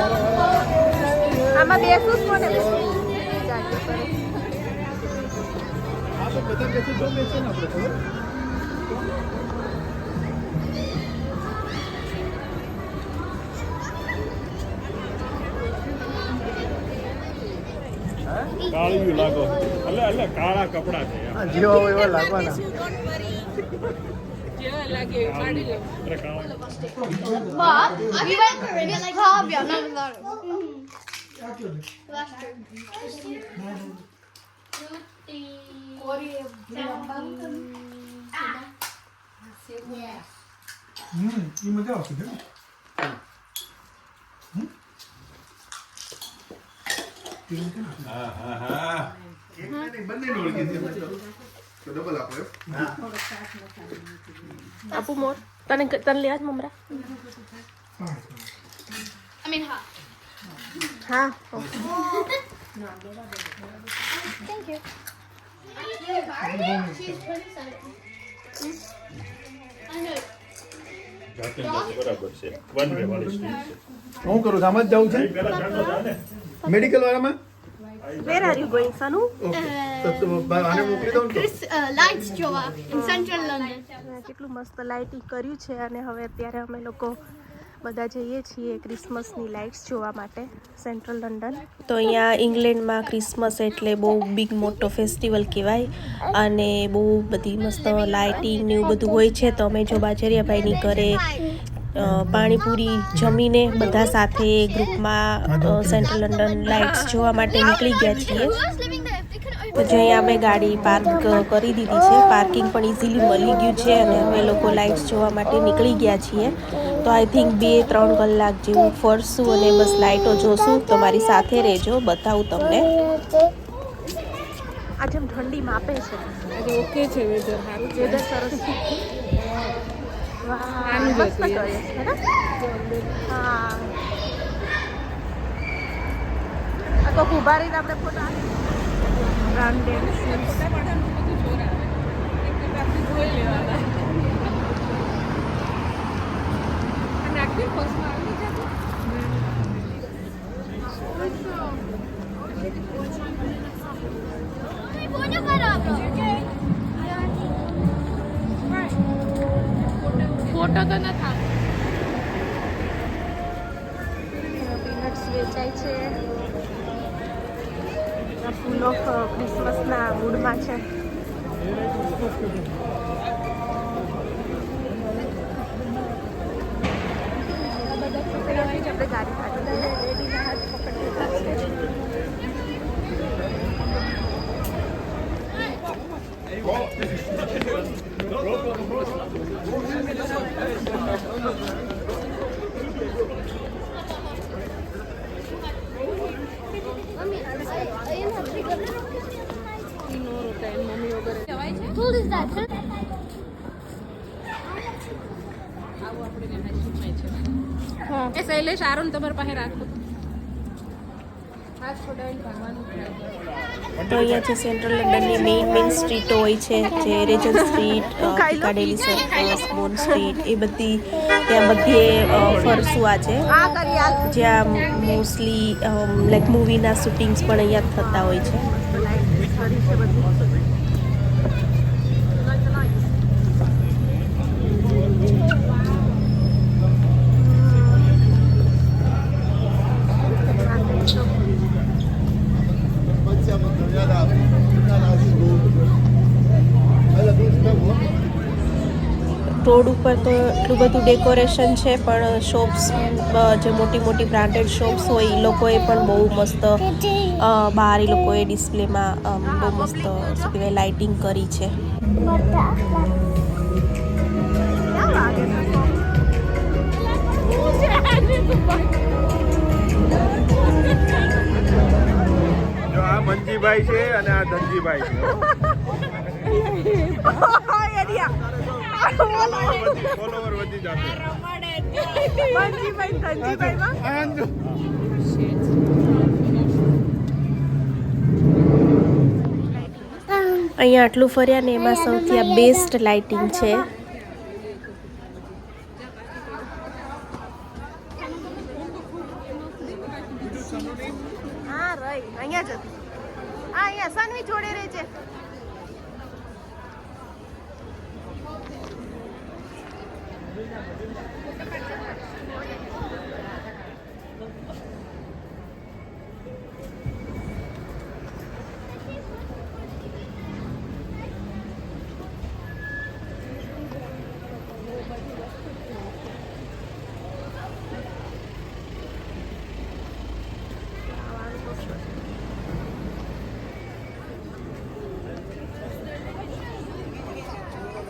આમાં બેસું જ કોને બેસું હા તો બધા બેસે તો બેસે ને આપણે ખબર કાળિયું લાગો એટલે એટલે કાળા કપડા છે એમ. હા જેવા એવા But we went not બંને છે તો ડબલ આપો એમ આપું મોર તને તને લેવા જ મમરા mean, half. હા Thank you. I know. જાતે જાતે બરાબર છે. વન વે વાળી સ્ટ્રીટ છે. હું કરું આમ જ જવું છે? મેડિકલ વાળામાં? Where are you going, Sanu? તો Chris, uh, lights Joa in central London. કેટલું મસ્ત લાઇટિંગ કર્યું છે અને હવે અત્યારે અમે લોકો બધા જઈએ છીએ ક્રિસમસની લાઇટ્સ જોવા માટે સેન્ટ્રલ લંડન તો અહીંયા ઇંગ્લેન્ડમાં ક્રિસમસ એટલે બહુ બિગ મોટો ફેસ્ટિવલ કહેવાય અને બહુ બધી મસ્ત લાઇટિંગ ને એવું બધું હોય છે. તો અમે જો બાજરિયાભાઈની ઘરે પાણીપુરી જમીને બધા સાથે ગ્રુપમાં સેન્ટ્રલ લંડન લાઇટ્સ જોવા માટે નીકળી ગયા છીએ. તો જઈ અમે ગાડી પાર્ક કરી દીધી છે. પાર્કિંગ પણ ઇઝીલી મળી ગયું છે અને અમે લોકો લાઇટ્સ જોવા માટે નીકળી ગયા છીએ. તો આઈ થિંક બે ત્રણ કલાક જેવું ફરશું અને બસ લાઇટો જોશું. તો મારી સાથે રહેજો બતાવું તમને. આજે ઠંડી માપે છે. ઓકે છે વેધર સારું છે. વેધર સરસ છે વાહ, મસ્ત કરે છે ને? હા કોક ઊભા રહીને આપણે ફોટા તો આપણે જોઈ લેવાના અને આખી બસમાં આવી જતું ફોટો તો ન થાય પીનટ્સ વેચાય છે. આ ફૂલો ક્રિસમસના મૂડમાં છે આપણે ગાડી કાઢી Who is that? sir? આવું આપણે હાઈસ્કૂલમાં છે એ શૈલેષ આરોન તમારી પાસે રાખો. તો અહીંયા જે સેન્ટ્રલ લંડનની મેઇન મેઇન સ્ટ્રીટો હોય છે જે Regent street Piccadilly circus Bond street એ બધી ત્યાં બધે ફરસુઆ છે. જ્યાં મોસ્ટલી લાઈક મૂવીના શૂટિંગ્સ પણ અહીંયા થતા હોય છે. રોડ ઉપર તો એટલું બધું ડેકોરેશન છે પણ શોપ્સ જે મોટી મોટી બ્રાન્ડેડ શોપ્સ હોય એ લોકોએ પણ બહુ મસ્ત બહાર એ લોકોએ ડિસ્પ્લેમાં બહુ મસ્ત શું કહેવાય લાઇટિંગ કરી છે. આ મંજીભાઈ છે અને આ ધનજીભાઈ છે. અહીંયા આટલું ફર્યા ને એમાં સૌથી આ બેસ્ટ લાઇટિંગ છે. હા, રહી. અહીંયા જ હા, અહીંયા સનવી જોડે રહે છે.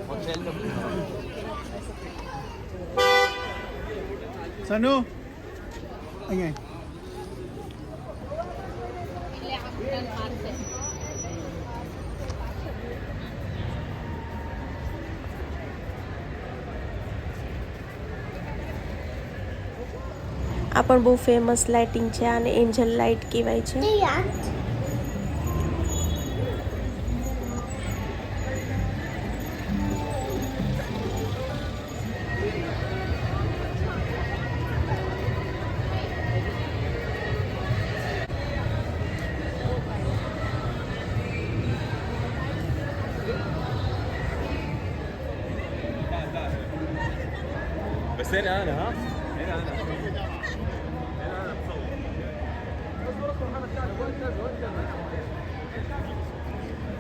Hotel સનુ? અહીંયા. આ પણ બહુ ફેમસ લાઇટિંગ છે આને એન્જલ લાઇટ કહેવાય છે. بس هنا انا ها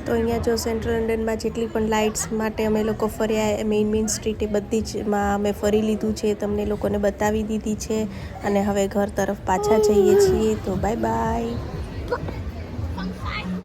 તો અહીંયા જો સેન્ટ્રલ લંડનમાં જેટલી પણ લાઇટ્સ માટે અમે લોકો ફર્યા મેઇન મેઇન સ્ટ્રીટ એ બધી જ માં અમે ફરી લીધું છે તમને લોકોને બતાવી દીધી છે અને હવે ઘર તરફ પાછા જઈએ છીએ તો બાય બાય